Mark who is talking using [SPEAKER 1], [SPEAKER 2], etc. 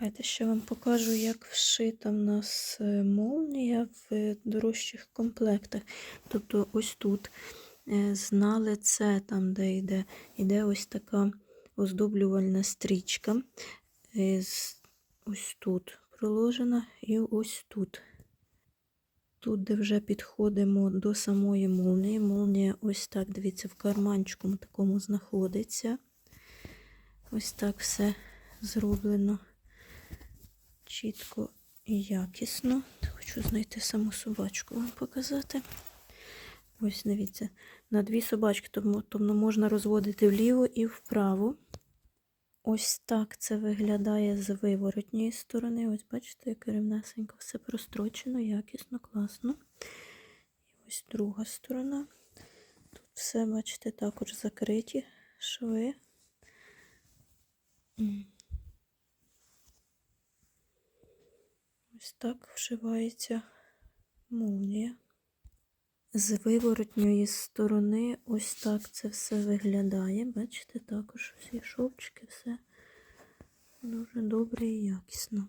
[SPEAKER 1] Давайте ще вам покажу, як вшита в нас е, молнія в дорожчих комплектах. Тобто ось тут е, на лице, там, де йде, йде ось така оздоблювальна стрічка. Е, Ось тут проложена і ось тут. Тут, де вже підходимо до самої молнії. Молнія ось так, дивіться, в карманчику такому знаходиться. Ось так все зроблено чітко і якісно. Хочу знайти саму собачку вам показати. Ось дивіться, на дві собачки, тому, тому можна розводити вліво і вправо. Ось так це виглядає з виворотньої сторони. Ось бачите, як рівнесенько все прострочено, якісно, класно. І ось друга сторона. Тут все, бачите, також закриті шви. Ось так вшивається молнія. З виворотньої сторони ось так це все виглядає. Бачите, також всі шовчики, все дуже добре і якісно.